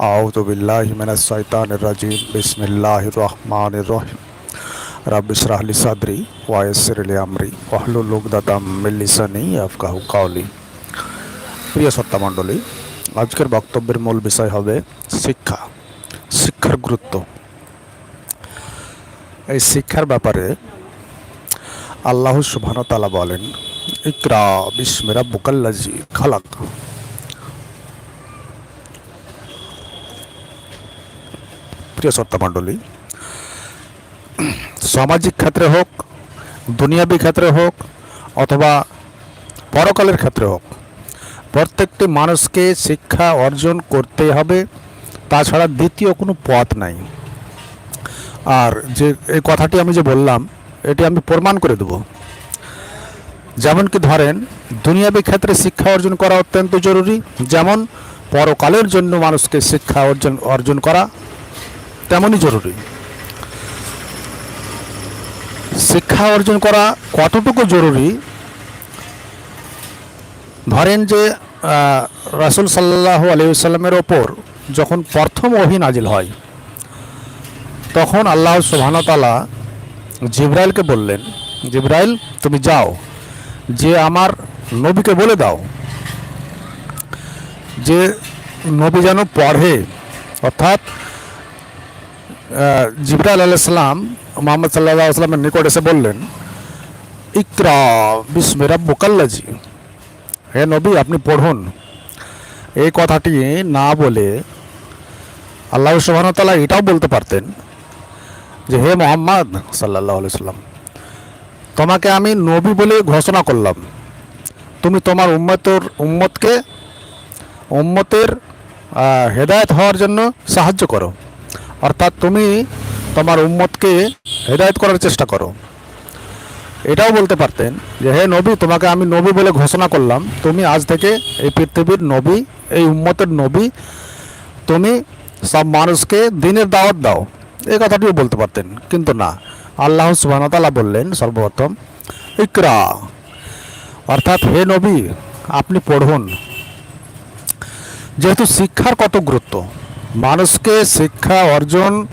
أعوذ بالله من الشيطان الرجيم بسم الله الرحمن الرحيم رب اشرح لي صدري ويسر لي أمري واحلل عقدة من لساني يفقهوا قولي প্রিয় শ্রোতামণ্ডলী আজকের বক্তব্যের মূল বিষয় হবে শিক্ষা শিক্ষার গুরুত্ব এই শিক্ষার ব্যাপারে আল্লাহ সুবহানাহু তাআলা বলেন ইকরা বিস্মি রাব্বুকাল্লাযী খালাক প্রিয় শ্রোতামণ্ডলী সামাজিক ক্ষেত্রে হোক, দুনিয়াবী ক্ষেত্রে হোক, অথবা পরকালের ক্ষেত্রে হোক, প্রত্যেকটি মানুষকে শিক্ষা অর্জন করতে হবে, তাছাড়া দ্বিতীয় কোনো পথ নাই। আর যে এই কথাটি আমি যে বললাম, এটি আমি প্রমাণ করে দেব। যেমন কি ধরেন, দুনিয়াবী ক্ষেত্রে শিক্ষা অর্জন করা অত্যন্ত জরুরি, যেমন পরকালের জন্য মানুষকে শিক্ষা অর্জন অর্জন করা তেমনই জরুরি। শিক্ষা অর্জন করা কতটুকু জরুরি? ধরেন যে রাসূল সাল্লাহ আলিয়াল্লামের ওপর যখন প্রথম ওহি নাজিল হয়, তখন আল্লাহ সুবহানতালা জিব্রাইলকে বললেন, জিব্রাইল, তুমি যাও। যে আমার নবীকে বলে দাও। যে নবী যেন পড়ে, অর্থাৎ আহ, জিব্রাইল আলাইসাল্লাম মোহাম্মদ সাল্লাহ আসলামের নিকট এসে বললেন ইকরা বিস্মি রাব্বুকাল্লাজি হে নবী আপনি পড়ুন। এই কথাটি না বলে আল্লাহ সুবাহতাল্লাহ এটাও বলতে পারতেন যে হে মোহাম্মদ সাল্লাহ সাল্লাম তোমাকে আমি নবী বলে ঘোষণা করলাম। তুমি তোমার উম্মতর উম্মতকে উম্মতের হেদায়ত হওয়ার জন্য সাহায্য করো। অর্থাৎ তুমি তোমার উম্মতকে হেদায়েত করার চেষ্টা করো। এটাও বলতে পারতেন যে, হে নবী, তোমাকে আমি নবী বলে ঘোষণা করলাম। তুমি আজ থেকে এই পৃথিবীর নবী, এই উম্মতের নবী। তুমি সব মানুষকে দিনের দাওয়াত দাও। এই কথাটিও বলতে পারতেন। কিন্তু না, আল্লাহ সুবাহতাল্লাহ বললেন সর্বপ্রথম, ইকরা। অর্থাৎ, হে নবী, আপনি পড়ুন। যেহেতু শিক্ষার কত গুরুত্ব মানুষকে শিক্ষা অর্জন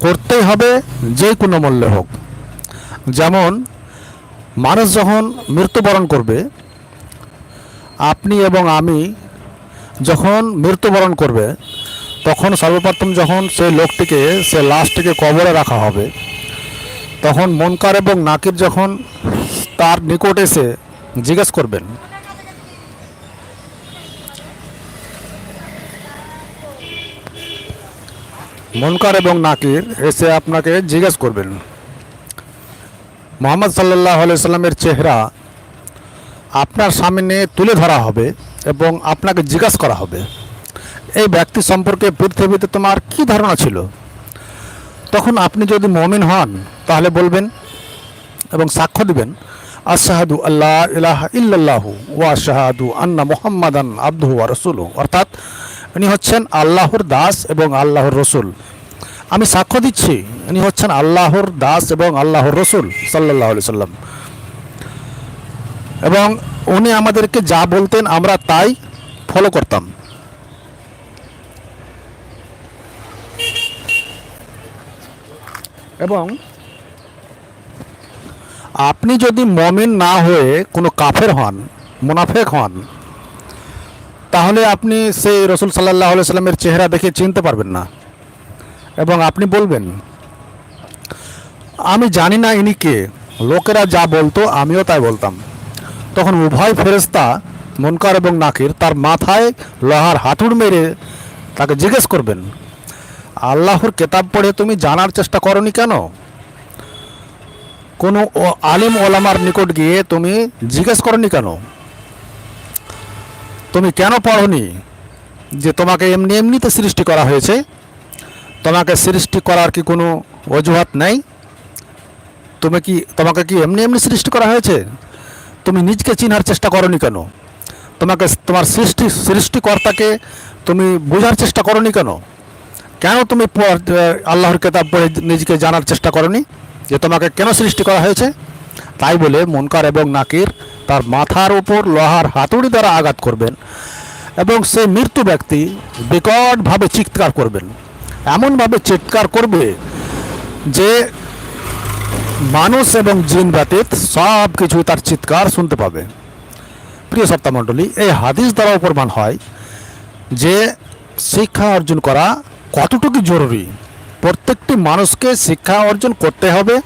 করতেই হবে যে কোনো মূল্যে হোক। যেমন, মানুষ যখন মৃত্যুবরণ করবে, আপনি এবং আমি যখন মৃত্যুবরণ করবে, তখন সর্বপ্রথম যখন সেই লোকটিকে, সে লাশটিকে কবরে রাখা হবে, তখন মনকার এবং নাকির যখন তার নিকট এসে জিজ্ঞেস করবেন মনকার এবং নাকির এসে আপনাকে জিজ্ঞেস করবেন। মোহাম্মদ সাল্লাহ সাল্লামের চেহারা আপনার সামনে তুলে ধরা হবে এবং আপনাকে জিজ্ঞাসা করা হবে। এই ব্যক্তি সম্পর্কে পৃথিবীতে তোমার কি ধারণা ছিল? তখন আপনি যদি মমিন হন, তাহলে বলবেন এবং সাক্ষ্য দিবেন, আশাহাদু আল্লাহ ইলাহা ইল্লাল্লাহু ওয়া শাহাদু আন্না মুহাম্মাদান আব্দুহু ওয়া রাসূলুহু। অর্থাৎ ইনি হচ্ছেন আল্লাহর দাস এবং আল্লাহর রসুল। আমি সাক্ষ্য দিচ্ছি, ইনি হচ্ছেন আল্লাহর দাস এবং আল্লাহর রসুল সাল্লাহ আলি সাল্লাম। এবং উনি আমাদেরকে যা বলতেন আমরা তাই ফলো করতাম। এবং আপনি যদি মমিন না হয়ে কোনো কাফের হন, মুনাফেক হন তাহলে আপনি সেই রসুল সাল্লাহ সাল্লামের চেহারা দেখে চিনতে পারবেন না। এবং আপনি বলবেন, আমি জানি না ইনি কে। লোকেরা যা বলতো আমিও তাই বলতাম। তখন উভয় ফেরেস্তা মনকার এবং নাকির তার মাথায় লোহার হাতুড় মেরে তাকে জিজ্ঞেস করবেন, আল্লাহর কেতাব পড়ে তুমি জানার চেষ্টা করনি কেন? কোনো আলিম ওলামার নিকট গিয়ে তুমি জিজ্ঞেস করনি কেন? তুমি কেন পড়নি? যে তোমাকে এমনি এমনিতে সৃষ্টি করা হয়েছে। তোমাকে সৃষ্টি করার কি কোনো অজুহাত নেই? তুমি কি, তোমাকে কি এমনি এমনি সৃষ্টি করা হয়েছে? তুমি নিজকে চিনার চেষ্টা করনি কেন? তোমাকে তোমার সৃষ্টি, সৃষ্টিকর্তাকে তুমি বোঝার চেষ্টা করনি কেন? কেন তুমি আল্লাহর কেতাব পড়ে নিজেকে জানার চেষ্টা করনি? যে তোমাকে কেন সৃষ্টি করা হয়েছে? তাই বলে মনকার এবং নাকির তার মাথার উপর লোহার হাতুড়ি দ্বারা আঘাত করবেন এবং সেই মৃত্যু ব্যক্তি বিকটভাবে চিৎকার করবেন। এমনভাবে চিৎকার করবে যে মানুষ এবং জিন ব্যতীত সব কিছু তার চিৎকার শুনতে পাবে। প্রিয় সপ্তাহমণ্ডলী, এই হাদিস দ্বারা প্রমাণ হয় যে শিক্ষা অর্জন করা কতটুকু জরুরি? প্রত্যেকটি মানুষকে শিক্ষা অর্জন করতে হবে।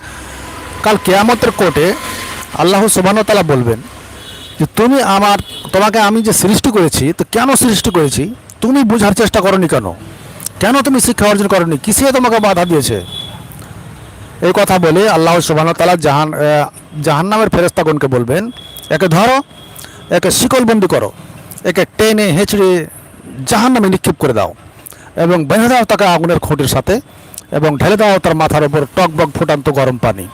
কাল কেয়ামতের কোর্টে আল্লাহ সুবাহতালা বলবেন যে তুমি আমার, তোমাকে আমি যে সৃষ্টি করেছি, তো কেন সৃষ্টি করেছি? তুমি বোঝার চেষ্টা করনি কেন? কেন তুমি শিক্ষা অর্জন করনি? কিসে তোমাকে বাধা দিয়েছে? এই কথা বলে আল্লাহ সুবাহতালা জাহান জাহান্নামের ফেরেস্তাগণকে বলবেন, একে ধরো, একে শিকলবন্দি করো, একে টেনে হেঁচড়ে জাহান্নামে নিক্ষেপ করে দাও এবং বেঁধে দাও তাকে আগুনের খুঁটির সাথে এবং ঢেলে দাও তার মাথার ওপর টকবক ফুটান্ত গরম পানি।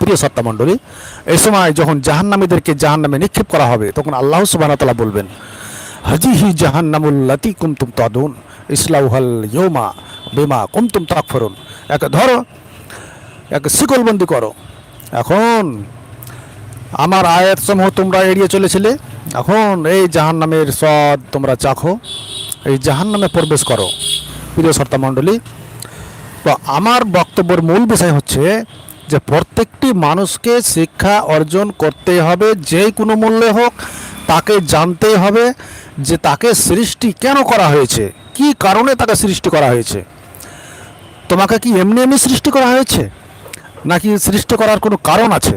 প্রিয় সত্তামণ্ডলী এই সময় যখন জাহান্নামীদেরকে জাহান্নামে নিক্ষেপ করা হবে, তখন আল্লাহ সুবাহতালা বলবেন হাজি হি জাহান্নামুল্লাতি কুমতুম তাদুন, ইসলাউহাল ইয়মা বেমা কুমতুম তাকফরুন। একে ধরো, একে শিকলবন্দি করো। এখন আমার আয়াত সমূহ তোমরা এড়িয়ে চলেছিলে, এখন এই জাহান নামের সদ তোমরা চাখো, এই জাহান নামে প্রবেশ করো। প্রিয় সর্তা মণ্ডলী, তো আমার বক্তব্যের মূল বিষয় হচ্ছে যে প্রত্যেকটি মানুষকে শিক্ষা অর্জন করতে হবে, যে কোনো মূল্যে হোক, তাকে জানতে হবে যে তাকে সৃষ্টি কেন করা হয়েছে, কি কারণে তাকে সৃষ্টি করা হয়েছে। তোমাকে কি এমনি এমনি সৃষ্টি করা হয়েছে? নাকি সৃষ্টি করার কোনো কারণ আছে?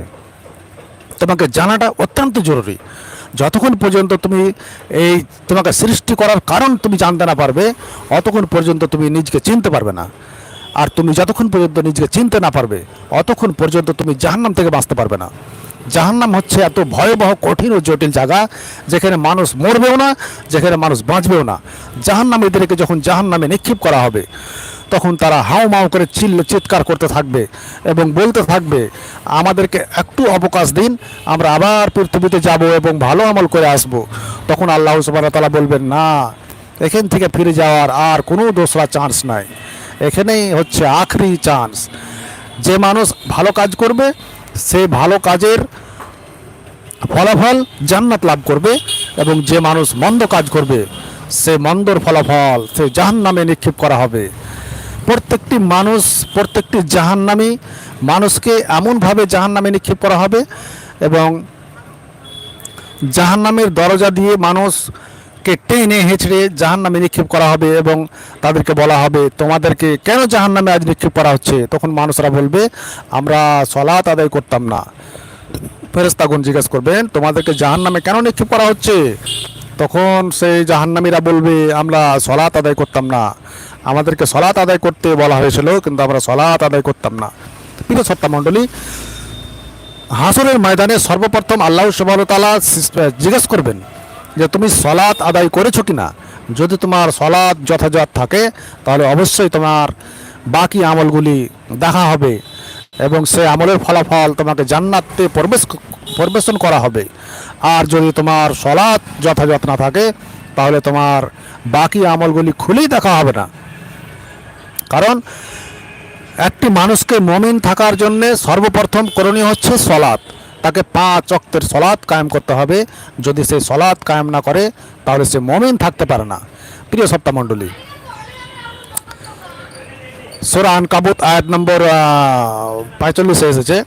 তোমাকে জানাটা অত্যন্ত জরুরি। যতক্ষণ পর্যন্ত তুমি এই তোমাকে সৃষ্টি করার কারণ তুমি জানতে না পারবে, অতক্ষণ পর্যন্ত তুমি নিজকে চিনতে পারবে না। আর তুমি যতক্ষণ পর্যন্ত নিজেকে চিনতে না পারবে, অতক্ষণ পর্যন্ত তুমি জাহান্নাম থেকে বাঁচতে পারবে না। জাহান্নাম হচ্ছে এত ভয়াবহ, কঠিন ও জটিল জায়গা, যেখানে মানুষ মরবেও না, যেখানে মানুষ বাঁচবেও না। জাহান্নামীদেরকে যখন জাহান্নামে নিক্ষেপ করা হবে, তখন তারা হাও মাও করে চিল্ল, চিৎকার করতে থাকবে এবং বলতে থাকবে, আমাদেরকে একটু অবকাশ দিন, আমরা আবার পৃথিবীতে যাব এবং ভালো আমল করে আসব। তখন আল্লাহ সুবাহ তালা বলবেন, না, এখান থেকে ফিরে যাওয়ার আর কোনো দোসরা চান্স নাই। এখানেই হচ্ছে আখরি চান্স যে মানুষ ভালো কাজ করবে, সে ভালো কাজের ফলাফল জান্নাত লাভ করবে এবং যে মানুষ মন্দ কাজ করবে, সে মন্দর ফলাফল সে জাহান নামে নিক্ষেপ করা হবে। প্রত্যেকটি মানুষ, প্রত্যেকটি জাহান্নামী মানুষকে এমনভাবে জাহান নামে নিক্ষেপ করা হবে এবং জাহান্নামের দরজা দিয়ে মানুষকে টেনে হেঁচড়ে জাহান্নামে নিক্ষেপ করা হবে এবং তাদেরকে বলা হবে, তোমাদেরকে কেন জাহান্নামে আজ নিক্ষেপ করা হচ্ছে? তখন মানুষরা বলবে, আমরা সলাৎ আদায় করতাম না। ফেরেস্তাগুন জিজ্ঞেস করবেন, তোমাদেরকে জাহান্নামে কেন নিক্ষেপ করা হচ্ছে? তখন সেই জাহান্নামীরা বলবে, আমরা সলাৎ আদায় করতাম না। আমাদেরকে সলাৎ আদায় করতে বলা হয়েছিল, কিন্তু আমরা সলাৎ আদায় করতাম না। প্রিয় সত্তা মণ্ডলী, হাসরের ময়দানে সর্বপ্রথম আল্লাহ সুবাহতালা জিজ্ঞেস করবেন যে তুমি সলাৎ আদায় করেছ কি না যদি তোমার সলাৎ যথাযথ থাকে, তাহলে অবশ্যই তোমার বাকি আমলগুলি দেখা হবে এবং সেই আমলের ফলাফল তোমাকে জান্নাতে প্রবেশ পরিবেশন করা হবে। আর যদি তোমার সলাৎ যথাযথ না থাকে, তাহলে তোমার বাকি আমলগুলি খুলেই দেখা হবে না। কারণ একটি মানুষকে মমিন থাকার জন্যে সর্বপ্রথম করণীয় হচ্ছে সলাৎ। তাকে পাঁচ অক্তের সলাৎ কায়েম করতে হবে। যদি সে সলাৎ কায়েম না করে, তাহলে সে মমিন থাকতে পারে না। প্রিয় সপ্তাহ মণ্ডলী সোরা আনকাবুত আয়াত নম্বর পঁয়তাল্লিশে এসেছে।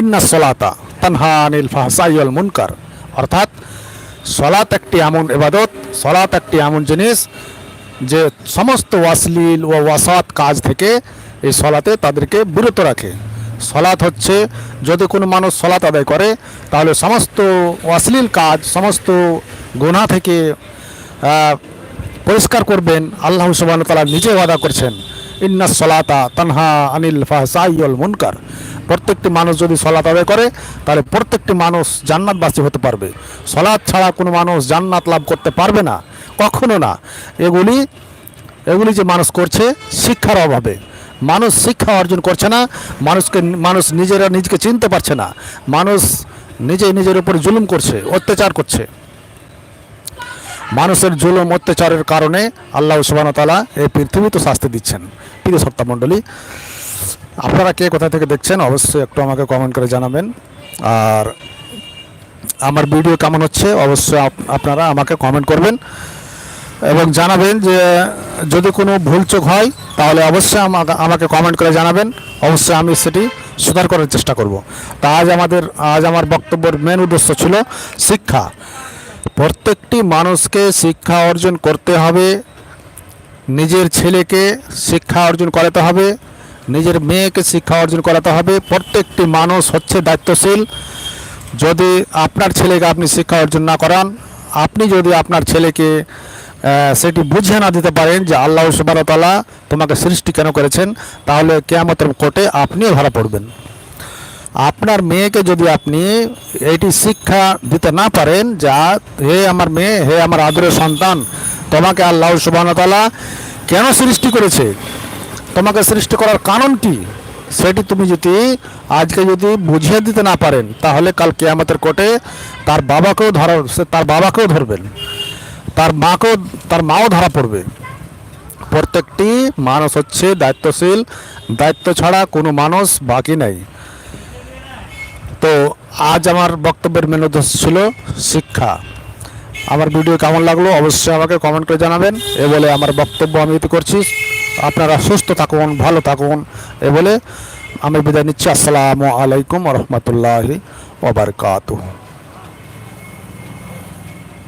ইন্না সলাতা তানহা আনিল ফাহসাইল মুনকার। অর্থাৎ সলাত একটি এমন এবাদত সলাত একটি এমন জিনিস, যে সমস্ত ওয়াসলিল ও ওয়াসাত কাজ থেকে এই সলাতে তাদেরকে বিরত রাখে। সলাত হচ্ছে, যদি কোনো মানুষ সলাত আদায় করে, তাহলে সমস্ত অশ্লীল কাজ, সমস্ত গুনাহ থেকে পরিষ্কার করবেন। আল্লাহ সুবাহ তালা নিজে ওয়াদা করছেন, ইন্না সলাতা তানহা আনিল ফাহসাইল মুনকার। প্রত্যেকটি মানুষ যদি সলাত আদায় করে, তাহলে প্রত্যেকটি মানুষ জান্নাতবাসী হতে পারবে। সলাৎ ছাড়া কোনো মানুষ জান্নাত লাভ করতে পারবে না। কখনো না। এগুলি এগুলি যে মানুষ করছে, শিক্ষার অভাবে। মানুষ শিক্ষা অর্জন করছে না, মানুষকে, মানুষ নিজেরা নিজেকে চিনতে পারছে না, মানুষ নিজে নিজের উপর জুলুম করছে, অত্যাচার করছে। মানুষের জুলুম, অত্যাচারের কারণে আল্লাহ সুবাহ তালা এই পৃথিবীতে শাস্তি দিচ্ছেন। প্রিয় সত্তা মণ্ডলী, আপনারা কে কোথা থেকে দেখছেন অবশ্যই একটু আমাকে কমেন্ট করে জানাবেন। আর আমার ভিডিও কেমন হচ্ছে অবশ্যই আপ- আপনারা আমাকে কমেন্ট করবেন। এবং জানাবেন যে, যদি কোনো ভুলচোক হয়, তাহলে অবশ্যই আমাকে কমেন্ট করে জানাবেন। অবশ্যই আমি সেটি সুধার করার চেষ্টা করব। তা আজ আমাদের, আজ আমার বক্তব্যের মেন উদ্দেশ্য ছিল শিক্ষা। প্রত্যেকটি মানুষকে শিক্ষা অর্জন করতে হবে। নিজের ছেলেকে শিক্ষা অর্জন করাতে হবে। নিজের মেয়েকে শিক্ষা অর্জন করাতে হবে। প্রত্যেকটি মানুষ হচ্ছে দায়িত্বশীল। যদি আপনার ছেলেকে আপনি শিক্ষা অর্জন না করান, আপনি যদি আপনার ছেলেকে সেটি বুঝিয়ে না দিতে পারেন যে আল্লাহ সুবাহতালা তোমাকে সৃষ্টি কেন করেছেন, তাহলে কেয়ামতের কোর্টে আপনিও ধরা পড়বেন। আপনার মেয়েকে যদি আপনি এটি শিক্ষা দিতে না পারেন যা হে আমার মেয়ে, হে আমার আদরের সন্তান, তোমাকে আল্লাহ সুবাহতালা কেন সৃষ্টি করেছে? তোমাকে সৃষ্টি করার কারণ কি? সেটি তুমি যদি আজকে যদি বুঝিয়ে দিতে না পারেন, তাহলে কাল কেয়ামতের কোর্টে তার বাবাকেও ধরা সে তার বাবাকেও ধরবেন। তার মাকেও, তার মাও ধরা পড়বে। প্রত্যেকটি মানুষ হচ্ছে দায়িত্বশীল, দায়িত্ব ছাড়া কোনো মানুষ বাকি নাই। তো আজ আমার বক্তব্যের মেন উদ্দেশ্য ছিল শিক্ষা। আমার ভিডিও কেমন লাগল অবশ্যই আমাকে কমেন্ট করে জানাবেন। এ বলে আমার বক্তব্য আমি এতে করছি। আপনারা সুস্থ থাকুন, ভালো থাকুন। এ বলে আমি বিদায় নিচ্ছি। আসসালামু আলাইকুম রহমতুল্লাহি ওবরকাতুহ